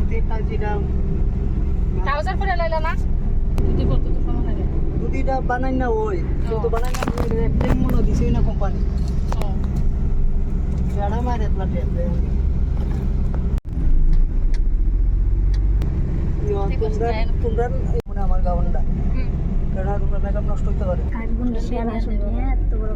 কাজিটা trouser পরে লাইলা না? যদি করতে তো সময় লাগে। দুটিটা বানাই না ওই শুধু বানাই না প্রেম মনে দিছে না কোম্পানি বেড়া মারে প্লাটে ঠিক তোমরা তোমরা আমার গাউনটা। হুম। তোমরা মেকআপ নষ্ট হতে পারে। শেয়ার এত বড়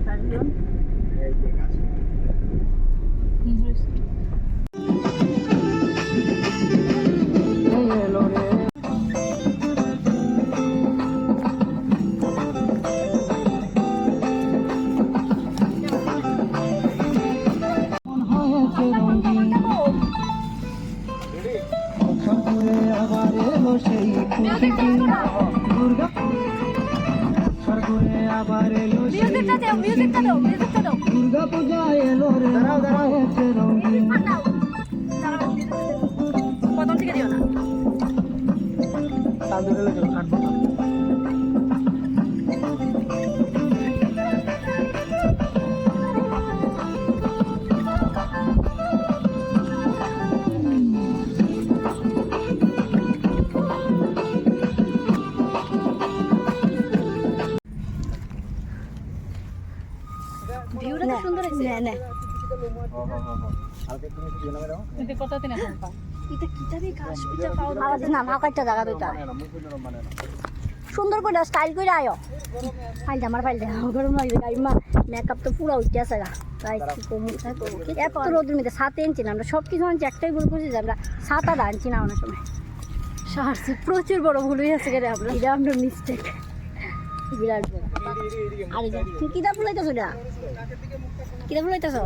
আবার এলো মিউজিকটা দাও মিউজিকটা দাও মিউজিকটা দাও। দুর্গা পূজা এলো রে দাঁড়াও দাঁড়াও। রঙিন। প্রথম থেকে দিও না। তাল ধরে লেগে ভাগ একটা জায়গা দুইটা। সুন্দর করে স্টাইল করে আয়ো। ফাইল আমার ফাইল গরম লাগবে মা মেকআপ তো পুরো উঠে আছে গা। এত রোদের মধ্যে সাত আনছি না আমরা সব কিছু আনছি একটাই ভুল করছি যে আমরা সাত আট আনছি না অনেক সময়। প্রচুর বড় ভুল হয়ে আছে আমরা। এটা আমরা মিস্টেক বিরাট আরে যা, তুই কিতাব ফুলাইতেছ এটা? কিতাব ফুলাইতেছ?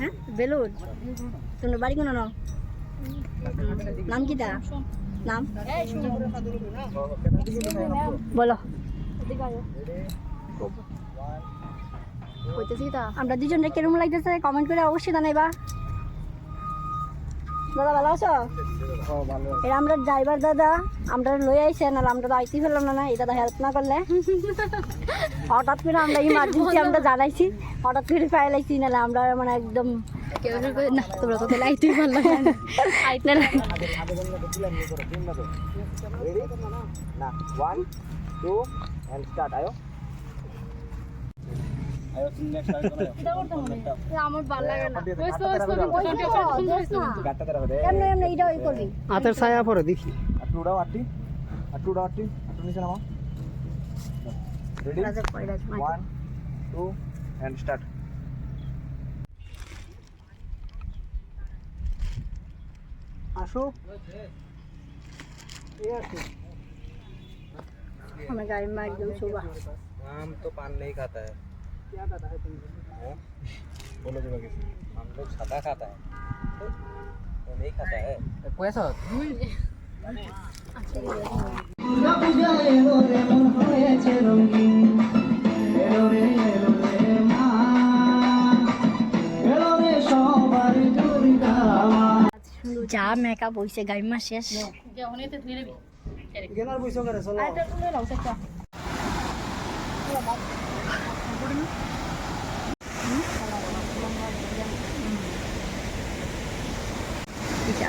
হ্যাঁ বেলুন? তোমার বাড়ি কোনো নাম নাম কিটা নাম? বলো। আমরা দুজনে কেরম লাগতেছে কমেন্ট করে অবশ্যই জানাইবা। দাদা ভালো আছো? এটা আমরা ড্রাইভার দাদা আমরা লই আইছে না আমরা তো আইতে ফেললাম না না এটা হেল্প না করলে। হঠাৎ করে আমরা ইমার্জেন্সি আমরা জানাইছি হঠাৎ করে ফাইলাইছি নাহলে আমরা মানে একদম কেউ না তোমরা তো তাহলে আইতেই পারলাম না। না। না না ওয়ান টু এন্ড স্টার্ট আয়ো। হাতের ছায়া পরে দেখি আটটু উড়াও আটটি আটটু উড়াও আটটি আটটু নিচে নামাও ready one two and start আসো এ আসো আমার গাড়ি মা একদম শোভা आम तो पान नहीं खाता है क्या दादा है तुम हैं? बोलो जरा किसी हम लोग सादा खाता है वो नहीं खाता है পয়সা দুর্গা পূজা এলো রে মন হয়েছে রঙিন এলো রে এলো রে মা এলো রে সবার দুর্গা মা যা মেকআপ হইছে গাড়ি মা শেষ যখনই তো ধুয়ে দিবি গেনার বইছো করে চলো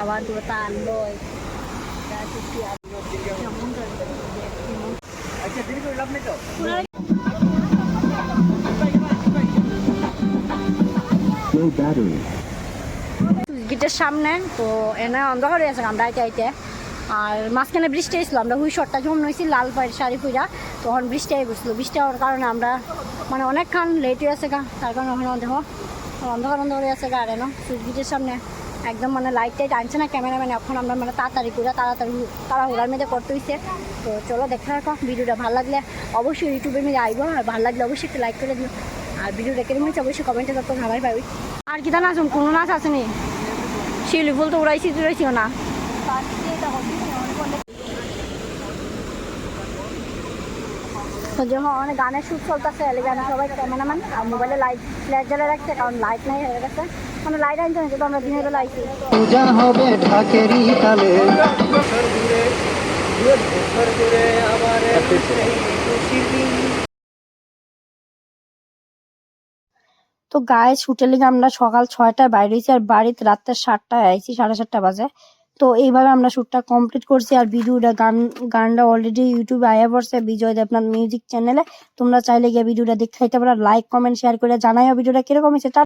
আবার দুটো আচ্ছা দেরি করে লাভ নেই তো? গেটের সামনে তো এনে অন্ধকার হয়ে আছে আমরা আইতে আইতে? আর মাঝখানে বৃষ্টি এসেছিল আমরা হুই শটটা যখন নইছি লাল পায়ের শাড়ি ফুইরা তখন বৃষ্টি আই গেছিল। বৃষ্টি হওয়ার কারণে আমরা মানে অনেকক্ষণ লেট হয়ে আছে গা, তার কারণে ওখানে দেখো অন্ধকার অন্ধকার হয়ে আছে গা, আর এনো সুইচ সামনে একদম মানে লাইট টাইট আনছে না ক্যামেরাম্যান এখন আমরা মানে তাড়াতাড়ি করে তাড়াতাড়ি তারা হুড়ার মধ্যে করতে হইছে। তো চলো দেখে রাখো ভিডিওটা ভালো লাগলে অবশ্যই ইউটিউবে মেয়ে আইবো আর ভালো লাগলে অবশ্যই একটু লাইক করে দিও। আর ভিডিও দেখে নিয়েছি অবশ্যই কমেন্টে তত ভাবাই পাবি আর কি নাচ কোনো নাচ আসেনি। শিউলি ফুল তো উড়াইছি, উড়াইছিও না। তো যখন অনেক গানের শুট চলতেছে এলে গানে সবাই ক্যামেরাম্যান আর মোবাইলে লাইট লাইট জ্বালা রাখছে কারণ লাইট নাই হয়ে গেছে। মানে লাইট আনছে না যেহেতু আমরা দিনের বেলা আইছি। পূজা হবে ঢাকেরই তালে। তো গায়ে ছুটে লেগে আমরা সকাল ছয়টায় বাইরে হয়েছি আর বাড়িতে রাত্রে সাতটায় আইছি সাড়ে সাতটা বাজে। তো এইভাবে আমরা শ্যুটটা কমপ্লিট করছি আর ভিডিওটা গান, গানটা অলরেডি ইউটিউবে আয়া পড়ছে বিজয় দেবনাথ মিউজিক চ্যানেলে তোমরা চাইলে গিয়ে ভিডিওটা দেখতে পারো। লাইক কমেন্ট শেয়ার করে জানাইও ভিডিওটা কীরকম হয়েছে।